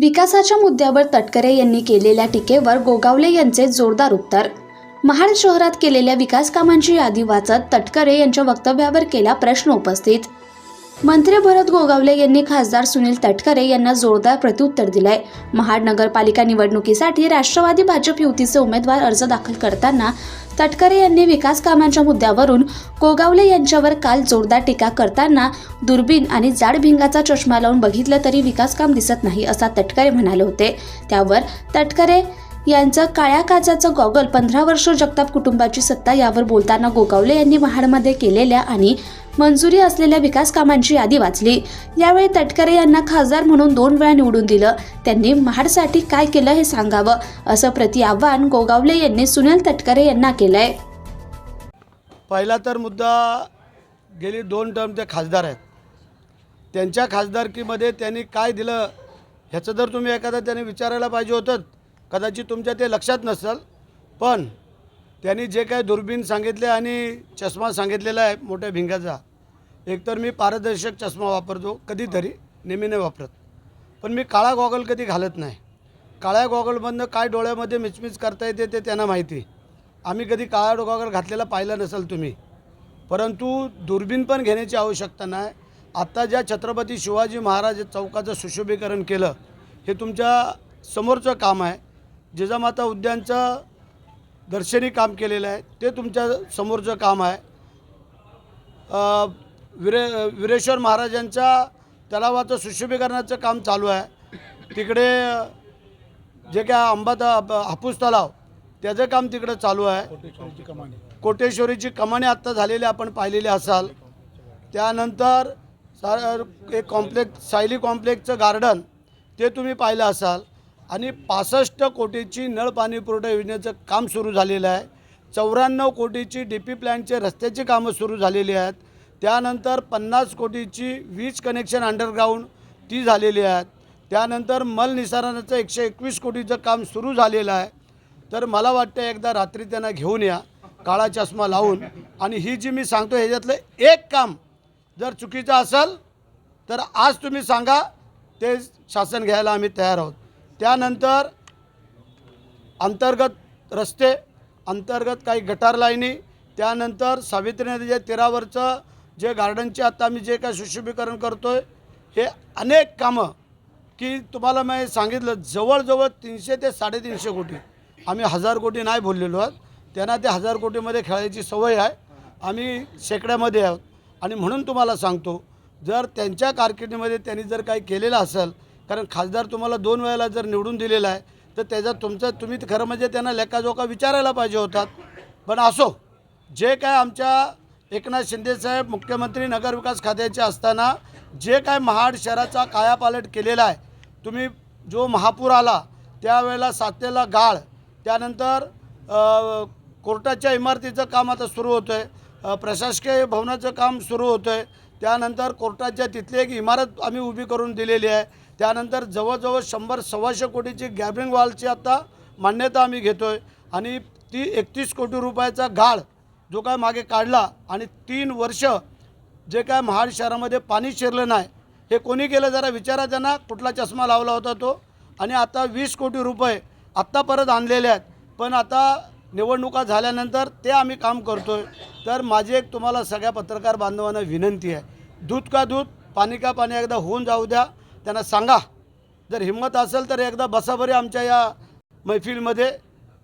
विकासाच्या मुद्द्यावर तटकरे यांनी केलेल्या टीकेवर गोगावले यांचे जोरदार उत्तर. महाड शहरात केलेल्या विकास कामांची यादी वाचत तटकरे यांच्या वक्तव्यावर केला प्रश्न उपस्थित. मंत्री भरत गोगावले यांनी खासदार सुनील तटकरे यांना जोरदार प्रत्युत्तर दिलंय. महाड नगरपालिका निवडणुकीसाठी राष्ट्रवादी भाजप युतीचे उमेदवार अर्ज दाखल करताना तटकरे यांनी विकास कामांच्या मुद्द्यावरून गोगावले यांच्यावर काल जोरदार टीका करताना दुर्बीण आणि जाड भिंगाचा चष्मा लावून बघितलं तरी विकास काम दिसत नाही असा तटकरे म्हणाले होते. त्यावर तटकरे यांचं काळ्या काचाचं गॉगल पंधरा वर्ष जगताप कुटुंबाची सत्ता यावर बोलताना गोगावले यांनी महाडमध्ये केलेल्या आणि मंजुरी असलेल्या विकास कामांची यादी वाचली. यावेळी तटकरे यांना खासदार म्हणून दोन वेळा निवडून दिलं. त्यांनी महाडसाठी काय केलं हे सांगावं असं प्रति आव्हान गोगावले यांनी सुनील तटकरे यांना केलंय. पहिला तर मुद्दा गेली दोन टर्म ते खासदार आहेत. त्यांच्या खासदारकीमध्ये त्यांनी काय दिलं ह्याचं जर तुम्ही एखादा त्यांनी विचारायला पाहिजे होतं कदाचित तुमच्या ते लक्षात नसेल पण त्यांनी जे काय दुर्बीण सांगितले आणि चष्मा सांगितलेला आहे मोठ्या भिंगाचा एकतर मी पारदर्शक चष्मा वापरतो कधीतरी. नेहमी नाही वापरत. पण मी काळा गॉगल कधी घालत नाही. काळ्या गॉगलमधनं काय डोळ्यामध्ये मिचमिच करता येते ते त्यांना माहिती आम्ही कधी काळा गॉगल घातलेला पाहिला नसेल तुम्ही. परंतु दुर्बीण पण घेण्याची आवश्यकता नाही. आत्ता ज्या छत्रपती शिवाजी महाराज चौकाचं सुशोभीकरण केलं हे तुमच्या समोरचं काम आहे. जिजामाता उद्यानचं दर्शनी काम केलेलं आहे. ते तुमच्या समोरचं काम आहे. विरे विरेश्वर महाराजांच्या तलावाचं सुशोभीकरणाचं काम चालू आहे. तिकडे जे काय अंबात हापूस तलाव त्याचं काम तिकडं चालू आहे. कोटेश्वरीची कमानी आत्ता झालेली आपण पाहिलेली असाल. त्यानंतर सा एक कॉम्प्लेक्स सायली कॉम्प्लेक्सचं गार्डन ते तुम्ही पाहिलं असाल. आणि पासष्ट कोटीची नळ पाणी पुरवठा योजनेचं काम सुरू झालेलं आहे. चौऱ्याण्णव कोटीची डी पी प्लॅनचे रस्त्याची कामं सुरू झालेली आहेत. त्यानंतर पन्नास कोटीची वीज कनेक्शन अंडरग्राऊंड ती झालेली आहेत त्यानंतर मलनिसारणाचं एकशे एकवीस कोटीचं काम सुरू झालेलं आहे. तर मला वाटतं एकदा रात्री त्यांना घेऊन या काळा चष्मा लावून. आणि ही जी मी सांगतो ह्याच्यातलं एक काम जर चुकीचं असेल तर आज तुम्ही सांगा ते शासन घ्यायला आम्ही तयार आहोत. त्यानंतर अंतर्गत रस्ते अंतर्गत काही गटार लाईनी त्यानंतर सावित्री नदीच्या तीरावरचं जे गार्डनचे आता आम्ही जे काय सुशोभीकरण करतो आहे हे अनेक कामं की तुम्हाला मी सांगितलं जवळजवळ तीनशे ते साडेतीनशे कोटी. आम्ही हजार कोटी नाही बोललेलो आहोत. त्यांना ते हजार कोटीमध्ये खेळायची सवय आहे. आम्ही शेकड्यामध्ये आहोत. आणि म्हणून तुम्हाला सांगतो जर त्यांच्या कारकिर्दीमध्ये त्यांनी जर काही केलेलं असेल कारण खासदार तुम्हाला दोन वेळेला जर निवडून दिलेला आहे तर त्याचा तुमचा तुम्ही खरं म्हणजे त्यांना लेखाजोखा विचारायला पाहिजे होतात. पण असो जे काय आमच्या एकनाथ शिंदेसाहेब मुख्यमंत्री नगरविकास खात्याचे असताना जे काय महाड शहराचा कायापालट केलेला आहे तुम्ही जो महापूर आला त्यावेळेला सातेला गाळ त्यानंतर कोर्टाच्या इमारतीचं काम आता सुरू होतं आहे प्रशासकीय भवनाचं काम सुरू होतं आहे त्यानंतर कोर्टाच्या तिथली एक इमारत आम्ही उभी करून दिलेली आहे त्यानंतर जवळजवळ शंभर सव्वाशे कोटीची गॅबरिंग वॉलची आता मान्यता आम्ही घेतो आहे आणि ती एकतीस कोटी रुपयाचा गाळ जो काय मागे काढला आणि तीन वर्ष जे काय महाड शहरामध्ये पाणी शिरलं नाही हे कोणी केलं जरा विचारा त्यांना कुठला चष्मा लावला होता तो. आणि आता वीस कोटी रुपये आत्ता परत आणलेले आहेत. पण आता निवडणुका झाल्यानंतर ते आम्ही काम करतो आहे तर माझी एक तुम्हाला सगळ्या पत्रकार बांधवांना विनंती आहे. दूध का दूध पाणी का पाणी एकदा होऊन जाऊ द्या. त्यांना सांगा. जर हिंमत असेल तर एकदा बसाबरी आमच्या या मैफिलमध्ये.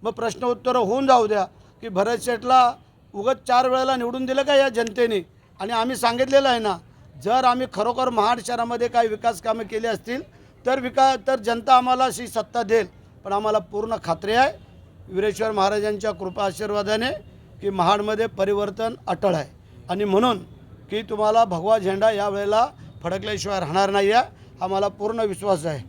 मग प्रश्न उत्तरं होऊन जाऊ द्या. की भरत शेठला उगत चार वेळेला निवडून दिलं का या जनतेने? आणि आम्ही सांगितलेलं आहे ना जर आम्ही खरोखर महाड शहरामध्ये काही विकास कामे केली असतील तर विका तर जनता आम्हाला अशी सत्ता देईल. पण आम्हाला पूर्ण खात्री आहे वीरेश्वर महाराजांच्या कृपा आशीर्वादाने की महाडमध्ये परिवर्तन अटळ आहे. आणि म्हणून की तुम्हाला भगवा झेंडा यावेळेला फडकल्याशिवाय राहणार नाही आहे हा मला पूर्ण विश्वास आहे.